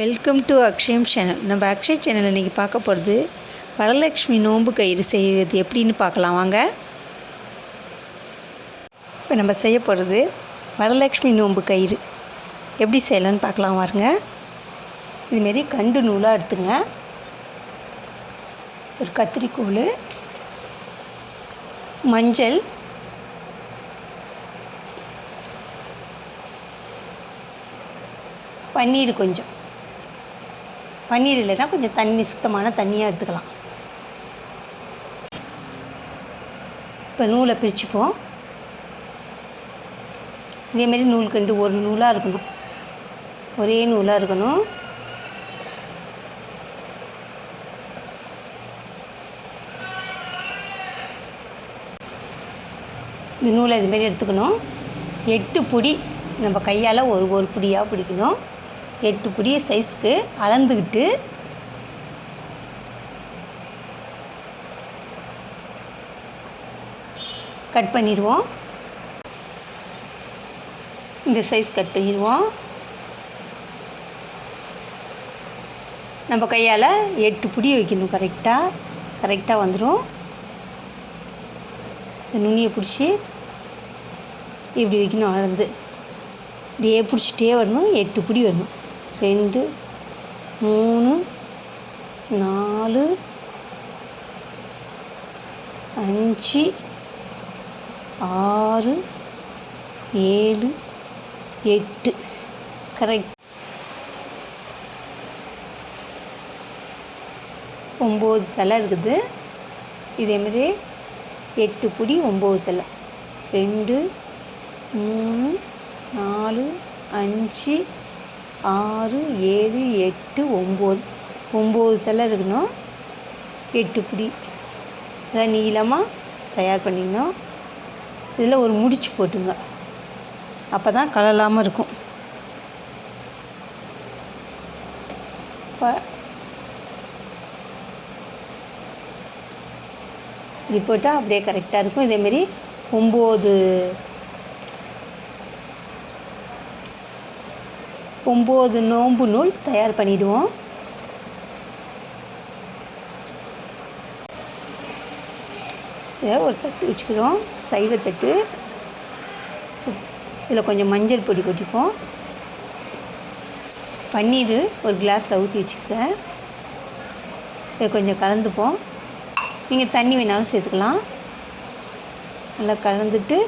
Welcome to Akshayam channel நம்ம Akshay channel இன்றைக்கி பார்க்க போகிறது வரலட்சுமி நோன்பு கயிறு செய்வது எப்படின்னு பார்க்கலாம். வாங்க. இப்போ நம்ம செய்ய போகிறது வரலட்சுமி நோன்பு கயிறு. எப்படி செய்யலான்னு பார்க்கலாம் வாருங்க. இதுமாரி கண்டு நூலாக எடுத்துங்க. ஒரு கத்திரிக்கோள் மஞ்சள் பன்னீர் கொஞ்சம். பன்னீர் இல்லைன்னா கொஞ்சம் தண்ணி சுத்தமான தண்ணியாக எடுத்துக்கலாம். இப்போ நூலை பிரிச்சுப்போம். இதேமாரி நூல் கண்டு ஒரு நூலாக இருக்கணும். ஒரே நூலாக இருக்கணும். இந்த நூலை இதுமாரி எடுத்துக்கணும். எட்டு புடி நம்ம கையால் ஒரு ஒரு புடியாக பிடிக்கணும். எட்டு புடி சைஸ்க்கு அளந்துக்கிட்டு கட் பண்ணிடுவோம். இந்த சைஸ் கட் பண்ணிடுவோம். நம்ம கையால் எட்டு புடி வைக்கணும். கரெக்டாக கரெக்டாக வந்துடும் இந்த நுனியை பிடிச்சி இப்படி வைக்கணும். அளந்து. இப்படியே பிடிச்சிட்டே வரணும். எட்டு பிடி வரணும். ரெண்டு மூணு நாலு அஞ்சு ஆறு ஏழு எட்டு. கரெக்ட் ஒம்பது தலை இருக்குது. இதேமாரி எட்டு பிடி ஒம்பது தலை. ரெண்டு மூணு நாலு அஞ்சு ஆறு ஏழு எட்டு ஒம்பது. ஒம்பது தலை இருக்கணும். எட்டு பிடி. நல்லா நீளமாக தயார் பண்ணிக்கணும். இதில் ஒரு முடிச்சு போட்டுங்க. அப்போ தான் கலலாமல் இருக்கும். ப- இப்படி போட்டால் அப்படியே கரெக்டாக இருக்கும். இதேமாரி ஒம்பது ஒம்பது நோம்பு நூல் தயார் பண்ணிவிடுவோம் இதை ஒரு தட்டு வச்சுக்கிறோம். சைவ தட்டு. இதில் கொஞ்சம் மஞ்சள் பொடி கொட்டிப்போம். பன்னீர் ஒரு கிளாஸில் ஊற்றி வச்சுக்கிறேன். இதை கொஞ்சம் கலந்துப்போம். நீங்கள் தண்ணி வேணாலும் சேர்த்துக்கலாம். நல்லா கலந்துட்டு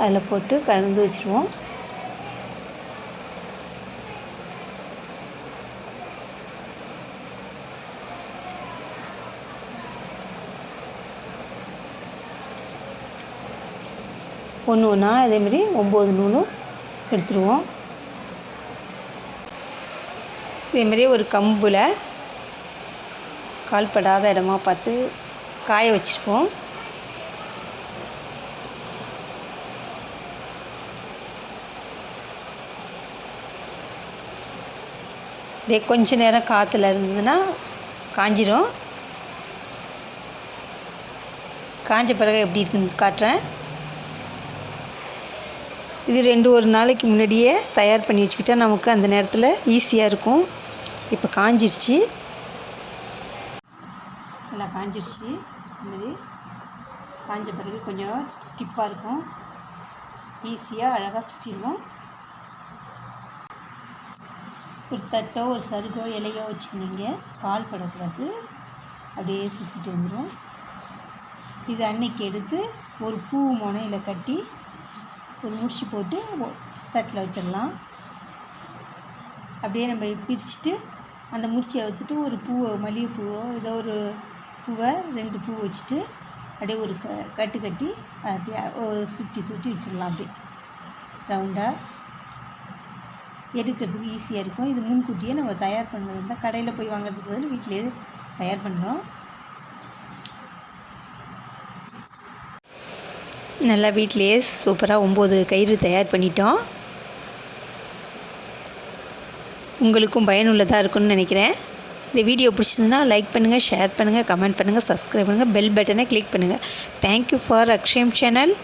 அதில் போட்டு கலந்து வச்சுருவோம். ஒன்று ஒன்றா அதேமாரி ஒம்பது நூலும் எடுத்துருவோம். இதேமாரி ஒரு கம்பில் கால்படாத இடமா பார்த்து காய வச்சுருப்போம். இதே கொஞ்ச நேரம் காற்றுல இருந்ததுன்னா காஞ்சிரும். காஞ்ச பிறகு எப்படி இருக்குன்னு காட்டுறேன். இது ரெண்டு ஒரு நாளைக்கு முன்னாடியே தயார் பண்ணி வச்சுக்கிட்டால் நமக்கு அந்த நேரத்தில் ஈஸியாக இருக்கும். இப்போ காஞ்சிருச்சு. நல்லா காஞ்சிருச்சு. இந்த மாதிரி காஞ்ச பிறகு கொஞ்சம் ஸ்டிப்பாக இருக்கும். ஈஸியாக அழகாக சுற்றிடுவோம் ஒரு தட்டோ ஒரு சருகோ இலையோ வச்சுருந்தீங்க கால் படக்கூடாது. அப்படியே சுற்றிட்டு வந்துடும் இது அன்னைக்கு எடுத்து ஒரு பூ முனையில் கட்டி ஒரு முடிச்சு போட்டு தட்டில் வச்சிடலாம். அப்படியே நம்ம பிரிச்சுட்டு அந்த முடிச்சு எடுத்துட்டு ஒரு பூவை மல்லிகைப்பூவோ ஏதோ ஒரு பூவை ரெண்டு பூ வச்சுட்டு அப்படியே ஒரு க கட்டு கட்டி அப்படியே சுற்றி சுற்றி வச்சிடலாம் அப்படியே. ரவுண்டாக எடுக்கிறதுக்கு ஈஸியாக இருக்கும். இது முன்கூட்டியே நம்ம தயார் பண்ணுறது இருந்தால் கடையில் போய் வாங்குறதுக்கு பதில் வீட்டிலேயே தயார் பண்ணுறோம் நல்லா வீட்டிலேயே சூப்பராக ஒம்பது கயிறு தயார் பண்ணிட்டோம். உங்களுக்கும் பயனுள்ளதாக இருக்கும்னு நினைக்கிறேன். இந்த வீடியோ பிடிச்சிருந்துன்னா லைக் பண்ணுங்கள் ஷேர் பண்ணுங்கள் கமெண்ட் பண்ணுங்கள் சப்ஸ்கிரைப் பண்ணுங்கள் பெல் பட்டனை கிளிக் பண்ணுங்கள் thank you for Akshayam channel